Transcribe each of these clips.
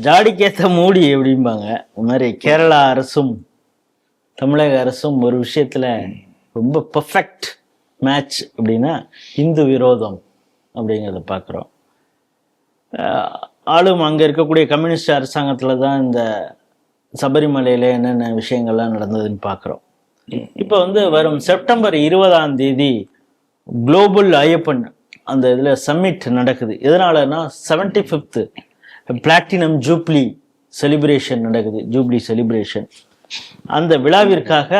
ஜாடிக்கேத்த மூடி அப்படிம்பாங்க இந்த மாதிரி கேரளா அரசும் தமிழக அரசும் ஒரு விஷயத்துல ரொம்ப பெர்ஃபெக்ட் மேட்ச் அப்படின்னா இந்து விரோதம் அப்படிங்கிறத பார்க்குறோம் ஆளும் அங்கே இருக்கக்கூடிய கம்யூனிஸ்ட் அரசாங்கத்தில் தான் இந்த சபரிமலையில் என்னென்ன விஷயங்கள்லாம் நடந்ததுன்னு பார்க்குறோம் இப்போ வந்து வரும் செப்டம்பர் இருபதாம் தேதி குளோபல் ஐயப்பன் அந்த இதில் சம்மிட் நடக்குது. எதனாலன்னா seventy fifth platinum jubilee celebration நடக்குது. ஜூப்ளி செலிப்ரேஷன் அந்த விழாவிற்காக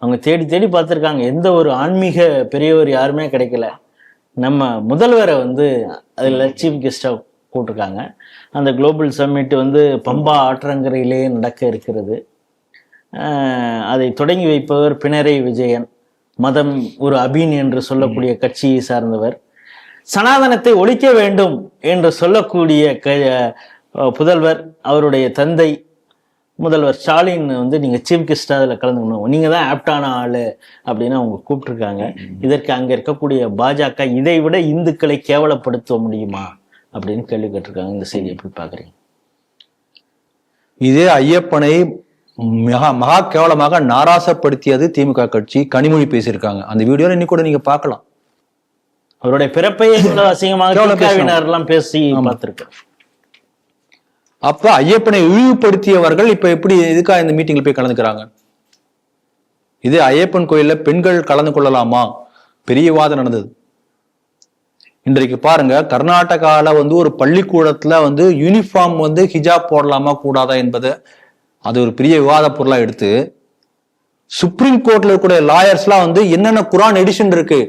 அவங்க தேடி தேடி பார்த்துருக்காங்க. எந்த ஒரு ஆன்மீக பெரியவர் யாருமே கிடைக்கல. நம்ம முதல்வரை வந்து அதில் சீஃப் கெஸ்டாக போட்டிருக்காங்க அந்த குளோபல் சம்மிட் வந்து பம்பா ஆற்றங்கரையிலேயே நடக்க இருக்கிறது. அதை தொடங்கி வைப்பவர் பினரை விஜயன் மதம் ஒரு அபின் என்று சொல்லக்கூடிய கட்சியை சார்ந்தவர். சனாதனத்தை ஒழிக்க வேண்டும் என்று சொல்லக்கூடிய க புதல்வர் அவருடைய தந்தை முதல்வர் ஸ்டாலின் வந்து நீங்கள் சீஃப் கெஸ்டா அதில் கலந்துக்கணும். நீங்கள் தான் ஆப்டான ஆளு அப்படின்னு அவங்க கூப்பிட்ருக்காங்க இதற்கு அங்கே இருக்கக்கூடிய பாஜக இதை விட இந்துக்களை கேவலப்படுத்த முடியுமா அப்படின்னு கேள்வி கேட்டிருக்காங்க. இந்த செய்தி எப்படி பார்க்குறீங்க? இதே ஐயப்பனை மகா மகா கேவலமாக நாராசப்படுத்தியது திமுக கட்சி. கனிமொழி பேசியிருக்காங்க. அந்த வீடியோவில் இன்னைக்கு கூட நீங்கள் பார்க்கலாம். அவருடைய பிறப்பையே அசிங்கமாக எல்லாம் பேசி பார்த்திருக்கேன். அப்ப ஐயப்பனை இழிவுபடுத்தியவர்கள் இப்ப எப்படி எதுக்காக இந்த மீட்டிங்ல போய் கலந்துக்கிறாங்க? இது ஐயப்பன் கோயில்ல பெண்கள் கலந்து கொள்ளலாமா? பெரிய விவாதம் நடந்தது. இன்றைக்கு பாருங்க கர்நாடகால வந்து ஒரு பள்ளிக்கூடத்துல வந்து யூனிஃபார்ம் வந்து ஹிஜாப் போடலாமா கூடாதா என்பதை அது ஒரு பெரிய விவாத பொருளா எடுத்து சுப்ரீம் கோர்ட்ல இருக்கக்கூடிய லாயர்ஸ்லாம் வந்து என்னென்ன குரான் எடிஷன் இருக்கு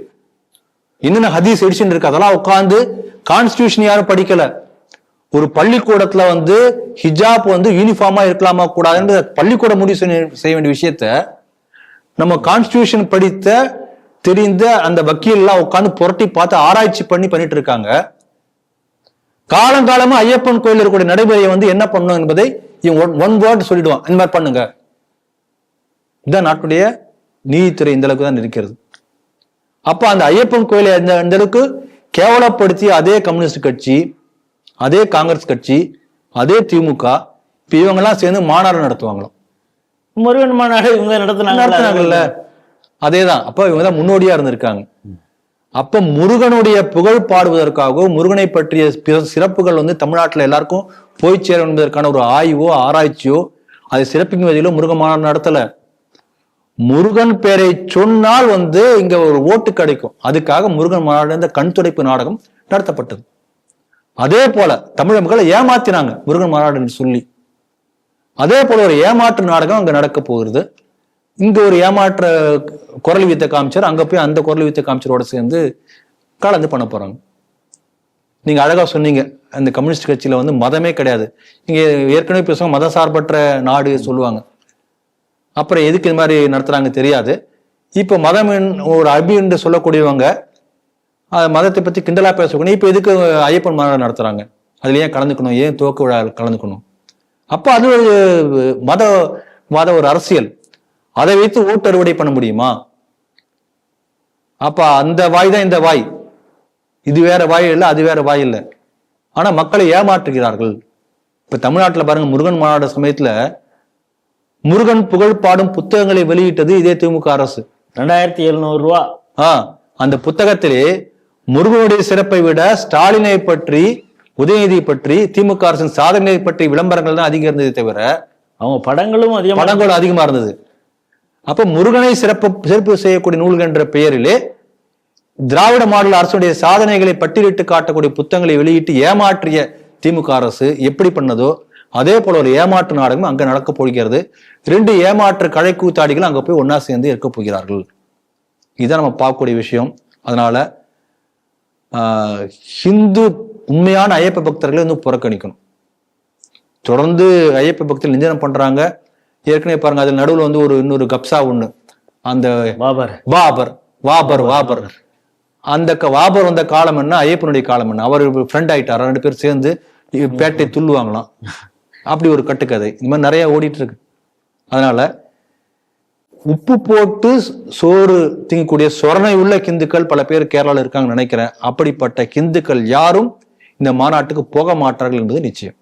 என்னென்ன ஹதீஸ் எடிஷன் இருக்கு. அதெல்லாம் உட்காந்து கான்ஸ்டியூஷன் யாரும் படிக்கல. ஒரு பள்ளிக்கூடத்துல வந்து ஹிஜாப் வந்து யூனிஃபார்மா இருக்கலாமா கூடாதுன்னு பள்ளிக்கூடம் முடிவு செய்ய- செய்ய வேண்டிய விஷயத்த நம்ம கான்ஸ்டியூஷன் படித்த தெரிந்த அந்த வக்கீல்லாம் உட்காந்து புரட்டி பார்த்து ஆராய்ச்சி பண்ணி பண்ணிட்டு இருக்காங்க. காலங்காலமா ஐயப்பன் கோயில் இருக்கக்கூடிய நடைமுறையை வந்து என்ன பண்ணணும் என்பதை ஒன் வேர்ட் சொல்லிடுவான். இந்த மாதிரி பண்ணுங்க. இதுதான் நாட்டுடைய நீதித்துறை இந்த அளவுக்கு தான் இருக்கிறது. அப்ப அந்த ஐயப்பன் கோயிலை இந்த அளவுக்கு கேவலப்படுத்திய அதே கம்யூனிஸ்ட் கட்சி அதே காங்கிரஸ் கட்சி அதே திமுக இப்ப இவங்க எல்லாம் சேர்ந்து மாநாடு நடத்துவாங்களாம். முருகன் மாநாடு இவங்க நடத்தினாங்க நடத்துனாங்கல்ல. அதேதான். அப்ப இவங்க தான் முன்னோடியா இருந்திருக்காங்க. அப்ப முருகனுடைய புகழ் பாடுவதற்காகவும் முருகனை பற்றிய பிற சிறப்புகள் வந்து தமிழ்நாட்டுல எல்லாருக்கும் போய் சேரும் என்பதற்கான ஒரு ஆய்வோ ஆராய்ச்சியோ அதை சிறப்பிக்கும் வகையிலோ முருகன் மாநாடு நடத்தல. முருகன் பேரை சொன்னால் வந்து இங்க ஒரு ஓட்டு கிடைக்கும். அதுக்காக முருகன் மாநாடு இந்த கண் துடைப்பு நாடகம் நடத்தப்பட்டது. அதே போல தமிழக மக்களை ஏமாத்தினாங்க முருகன் மாநாடுன்னு சொல்லி. அதே போல ஒரு ஏமாற்று நாடகம் அங்க நடக்க போகிறது. இங்க ஒரு ஏமாற்ற குரல் வித்த காமிச்சர் அங்க போய் அந்த குரல் வித்த காமிச்சரோட சேர்ந்து கலந்து பண்ண போறாங்க. நீங்க அழகா சொன்னீங்க அந்த கம்யூனிஸ்ட் கட்சியில வந்து மதமே கிடையாது. இங்க ஏற்கனவே பேசுவாங்க மத சார்பற்ற நாடு சொல்லுவாங்க. அப்புறம் எதுக்கு இது மாதிரி நடத்துறாங்க தெரியாது. இப்போ மதம் என்- ஒரு அபி என்று சொல்லக்கூடியவங்க மதத்தை பத்தி கிண்டலா பேசக்கூடிய இப்போ எதுக்கு ஐயப்பன் மாநாடு நடத்துறாங்க? அதுல ஏன் கலந்துக்கணும். ஏன் துவக்க விழா கலந்துக்கணும்? அப்போ அது ஒரு மத மத ஒரு அரசியல். அதை வைத்து ஓட்டு அறுவடை பண்ண முடியுமா? அப்ப அந்த வாய் தான் இந்த வாய். இது வேற வாய் இல்லை அது வேற வாய் இல்லை. ஆனா மக்களை ஏமாற்றுகிறார்கள். இப்ப தமிழ்நாட்டில் பாருங்க முருகன் மாநாடு சமயத்துல முருகன் புகழ் பாடும் புத்தகங்களை வெளியிட்டது இதே திமுக அரசு. ரெண்டாயிரத்தி எழுநூறு ரூபா. ஆ அந்த புத்தகத்திலே முருகனுடைய சிறப்பை விட ஸ்டாலினை பற்றி உதயநிதி பற்றி திமுக அரசின் சாதனை பற்றி விளம்பரங்கள் தான் அதிகம் இருந்ததே தவிர அவங்க படங்களும் அதிகமாக படங்கள் அதிகமா இருந்தது. அப்ப முருகனை சிறப்பு சிறப்பு செய்யக்கூடிய நூல்கள் என்ற பெயரிலே திராவிட மாடல் அரசுடைய சாதனைகளை பட்டியலிட்டு காட்டக்கூடிய புத்தகங்களை வெளியிட்டு ஏமாற்றிய திமுக அரசு எப்படி பண்ணதோ அதே போல ஒரு ஏமாற்று நாடகம் அங்க நடக்க போகிறது. ரெண்டு ஏமாற்று கழை கூத்தாடிகள் அங்க போய் ஒன்னா சேர்ந்து இருக்க போகிறார்கள். இதான் நம்ம பார்க்கக்கூடிய விஷயம். அதனால ஹிந்து உண்மையான ஐயப்ப பக்தர்களை வந்து புறக்கணிக்கணும். தொடர்ந்து ஐயப்ப பக்தர்கள் நிஞ்சனம் பண்றாங்க. ஏற்கனவே பாருங்க அதில் நடுவுல வந்து ஒரு இன்னொரு கப்சா ஒண்ணு. அந்த பாபர் வாபர் வாபர் வாபர். அந்த வாபர் வந்த காலம் என்ன? ஐயப்பனுடைய காலம் என்ன? அவர் ஃப்ரெண்ட் ஆயிட்டார்? ரெண்டு பேர் சேர்ந்து பேட்டை துள்ளுவாங்களாம். அப்படி ஒரு கட்டுக்கதை. இந்த மாதிரி நிறைய ஓடிட்டு இருக்கு அதனால உப்பு போட்டு சோறு திங்கக்கூடிய சொரணை உள்ள கிந்துக்கள் பல பேர் கேரளாவில் இருக்காங்கன்னு நினைக்கிறேன். அப்படிப்பட்ட கிந்துக்கள் யாரும் இந்த மாநாட்டுக்கு போக மாட்டார்கள் என்பது நிச்சயம்.